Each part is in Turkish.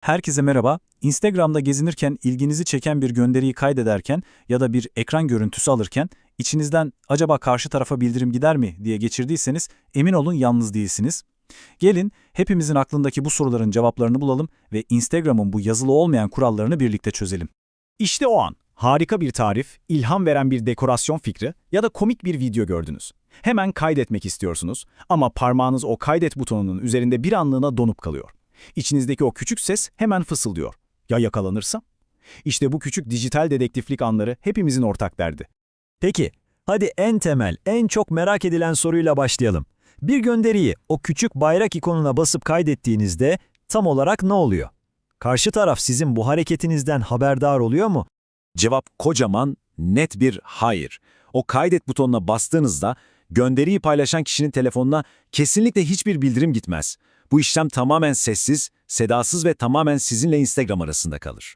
Herkese merhaba. Instagram'da gezinirken ilginizi çeken bir gönderiyi kaydederken ya da bir ekran görüntüsü alırken içinizden acaba karşı tarafa bildirim gider mi diye geçirdiyseniz emin olun yalnız değilsiniz. Gelin hepimizin aklındaki bu soruların cevaplarını bulalım ve Instagram'ın bu yazılı olmayan kurallarını birlikte çözelim. İşte o an. Harika bir tarif, ilham veren bir dekorasyon fikri ya da komik bir video gördünüz. Hemen kaydetmek istiyorsunuz ama parmağınız o kaydet butonunun üzerinde bir anlığına donup kalıyor. İçinizdeki o küçük ses hemen fısıldıyor. Ya yakalanırsam? İşte bu küçük dijital dedektiflik anları hepimizin ortak derdi. Peki, hadi en temel, en çok merak edilen soruyla başlayalım. Bir gönderiyi o küçük bayrak ikonuna basıp kaydettiğinizde tam olarak ne oluyor? Karşı taraf sizin bu hareketinizden haberdar oluyor mu? Cevap kocaman, net bir hayır. O kaydet butonuna bastığınızda gönderiyi paylaşan kişinin telefonuna kesinlikle hiçbir bildirim gitmez. Bu işlem tamamen sessiz, sedasız ve tamamen sizinle Instagram arasında kalır.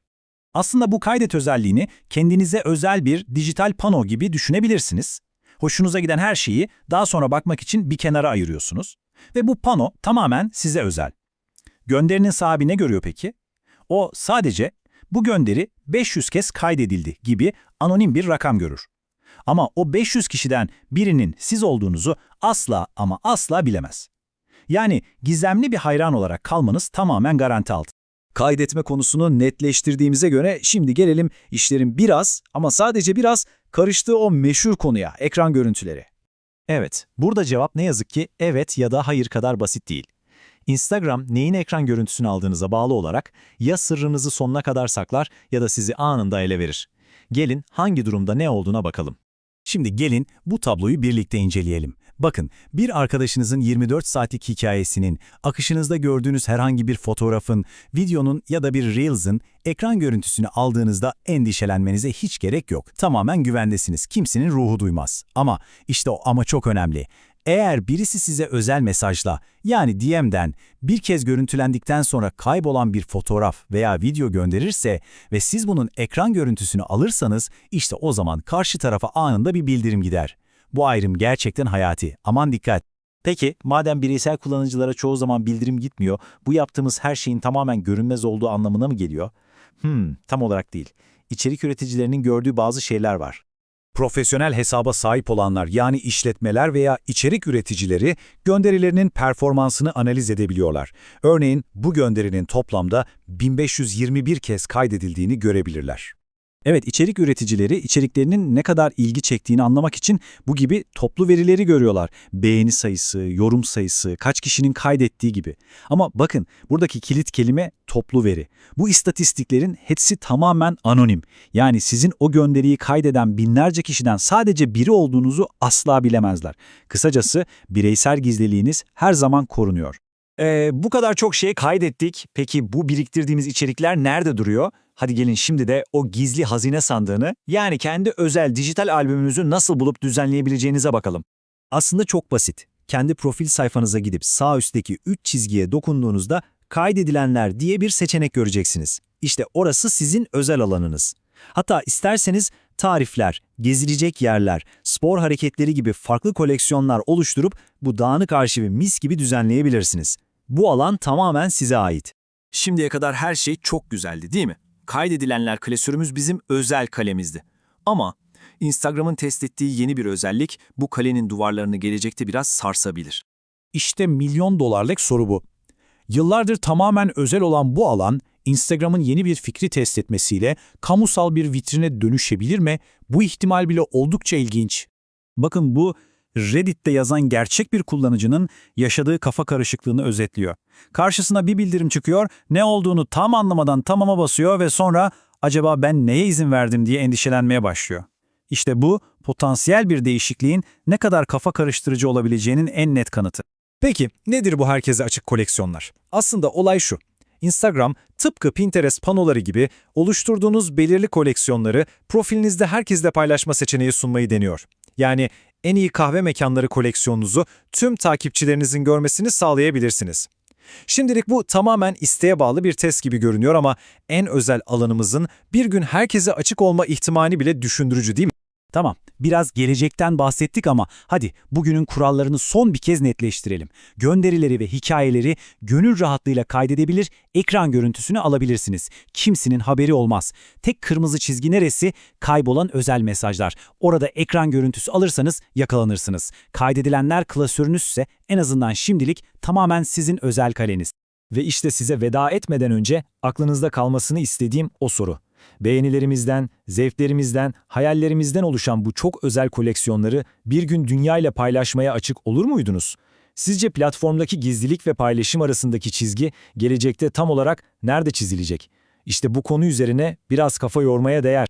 Aslında bu kaydet özelliğini kendinize özel bir dijital pano gibi düşünebilirsiniz. Hoşunuza giden her şeyi daha sonra bakmak için bir kenara ayırıyorsunuz. Ve bu pano tamamen size özel. Gönderinin sahibi ne görüyor peki? O sadece bu gönderi 500 kez kaydedildi gibi anonim bir rakam görür. Ama o 500 kişiden birinin siz olduğunuzu asla ama asla bilemez. Yani gizemli bir hayran olarak kalmanız tamamen garanti altında. Kaydetme konusunu netleştirdiğimize göre şimdi gelelim işlerin biraz ama sadece biraz karıştığı o meşhur konuya, ekran görüntüleri. Evet, burada cevap ne yazık ki evet ya da hayır kadar basit değil. Instagram neyin ekran görüntüsünü aldığınıza bağlı olarak ya sırrınızı sonuna kadar saklar ya da sizi anında ele verir. Gelin hangi durumda ne olduğuna bakalım. Şimdi gelin bu tabloyu birlikte inceleyelim. Bakın, bir arkadaşınızın 24 saatlik hikayesinin, akışınızda gördüğünüz herhangi bir fotoğrafın, videonun ya da bir Reels'ın ekran görüntüsünü aldığınızda endişelenmenize hiç gerek yok. Tamamen güvendesiniz. Kimsenin ruhu duymaz. Ama işte o ama çok önemli. Eğer birisi size özel mesajla, yani DM'den bir kez görüntülendikten sonra kaybolan bir fotoğraf veya video gönderirse ve siz bunun ekran görüntüsünü alırsanız, işte o zaman karşı tarafa anında bir bildirim gider. Bu ayrım gerçekten hayati. Aman dikkat! Peki, madem bireysel kullanıcılara çoğu zaman bildirim gitmiyor, bu yaptığımız her şeyin tamamen görünmez olduğu anlamına mı geliyor? Hmm, tam olarak değil. İçerik üreticilerinin gördüğü bazı şeyler var. Profesyonel hesaba sahip olanlar yani işletmeler veya içerik üreticileri gönderilerinin performansını analiz edebiliyorlar. Örneğin bu gönderinin toplamda 1521 kez kaydedildiğini görebilirler. Evet, içerik üreticileri içeriklerinin ne kadar ilgi çektiğini anlamak için bu gibi toplu verileri görüyorlar. Beğeni sayısı, yorum sayısı, kaç kişinin kaydettiği gibi. Ama bakın, buradaki kilit kelime toplu veri. Bu istatistiklerin hepsi tamamen anonim. Yani sizin o gönderiyi kaydeden binlerce kişiden sadece biri olduğunuzu asla bilemezler. Kısacası bireysel gizliliğiniz her zaman korunuyor. Ee, bu kadar çok şey kaydettik. Peki bu biriktirdiğimiz içerikler nerede duruyor? Hadi gelin şimdi de o gizli hazine sandığını, yani kendi özel dijital albümünüzü nasıl bulup düzenleyebileceğinize bakalım. Aslında çok basit. Kendi profil sayfanıza gidip sağ üstteki 3 çizgiye dokunduğunuzda kaydedilenler diye bir seçenek göreceksiniz. İşte orası sizin özel alanınız. Hatta isterseniz tarifler, gezilecek yerler, spor hareketleri gibi farklı koleksiyonlar oluşturup bu dağınık arşivi mis gibi düzenleyebilirsiniz. Bu alan tamamen size ait. Şimdiye kadar her şey çok güzeldi değil mi? Kaydedilenler klasörümüz bizim özel kalemizdi. Ama Instagram'ın test ettiği yeni bir özellik bu kalenin duvarlarını gelecekte biraz sarsabilir. İşte milyon dolarlık soru bu. Yıllardır tamamen özel olan bu alan, Instagram'ın yeni bir fikri test etmesiyle kamusal bir vitrine dönüşebilir mi? Bu ihtimal bile oldukça ilginç. Bakın bu Reddit'te yazan gerçek bir kullanıcının yaşadığı kafa karışıklığını özetliyor. Karşısına bir bildirim çıkıyor, ne olduğunu tam anlamadan tamama basıyor ve sonra acaba ben neye izin verdim diye endişelenmeye başlıyor. İşte bu potansiyel bir değişikliğin ne kadar kafa karıştırıcı olabileceğinin en net kanıtı. Peki nedir bu herkese açık koleksiyonlar? Aslında olay şu. Instagram tıpkı Pinterest panoları gibi oluşturduğunuz belirli koleksiyonları profilinizde herkesle paylaşma seçeneği sunmayı deniyor. Yani en iyi kahve mekanları koleksiyonunuzu tüm takipçilerinizin görmesini sağlayabilirsiniz. Şimdilik bu tamamen isteğe bağlı bir test gibi görünüyor ama en özel alanımızın bir gün herkese açık olma ihtimali bile düşündürücü değil mi? Tamam, biraz gelecekten bahsettik ama hadi bugünün kurallarını son bir kez netleştirelim. Gönderileri ve hikayeleri gönül rahatlığıyla kaydedebilir, ekran görüntüsünü alabilirsiniz. Kimsenin haberi olmaz. Tek kırmızı çizgi neresi? Kaybolan özel mesajlar. Orada ekran görüntüsü alırsanız yakalanırsınız. Kaydedilenler klasörünüzse en azından şimdilik tamamen sizin özel kaleniz. Ve işte size veda etmeden önce aklınızda kalmasını istediğim o soru. Beğenilerimizden, zevklerimizden, hayallerimizden oluşan bu çok özel koleksiyonları bir gün dünya ile paylaşmaya açık olur muydunuz? Sizce platformdaki gizlilik ve paylaşım arasındaki çizgi gelecekte tam olarak nerede çizilecek? İşte bu konu üzerine biraz kafa yormaya değer.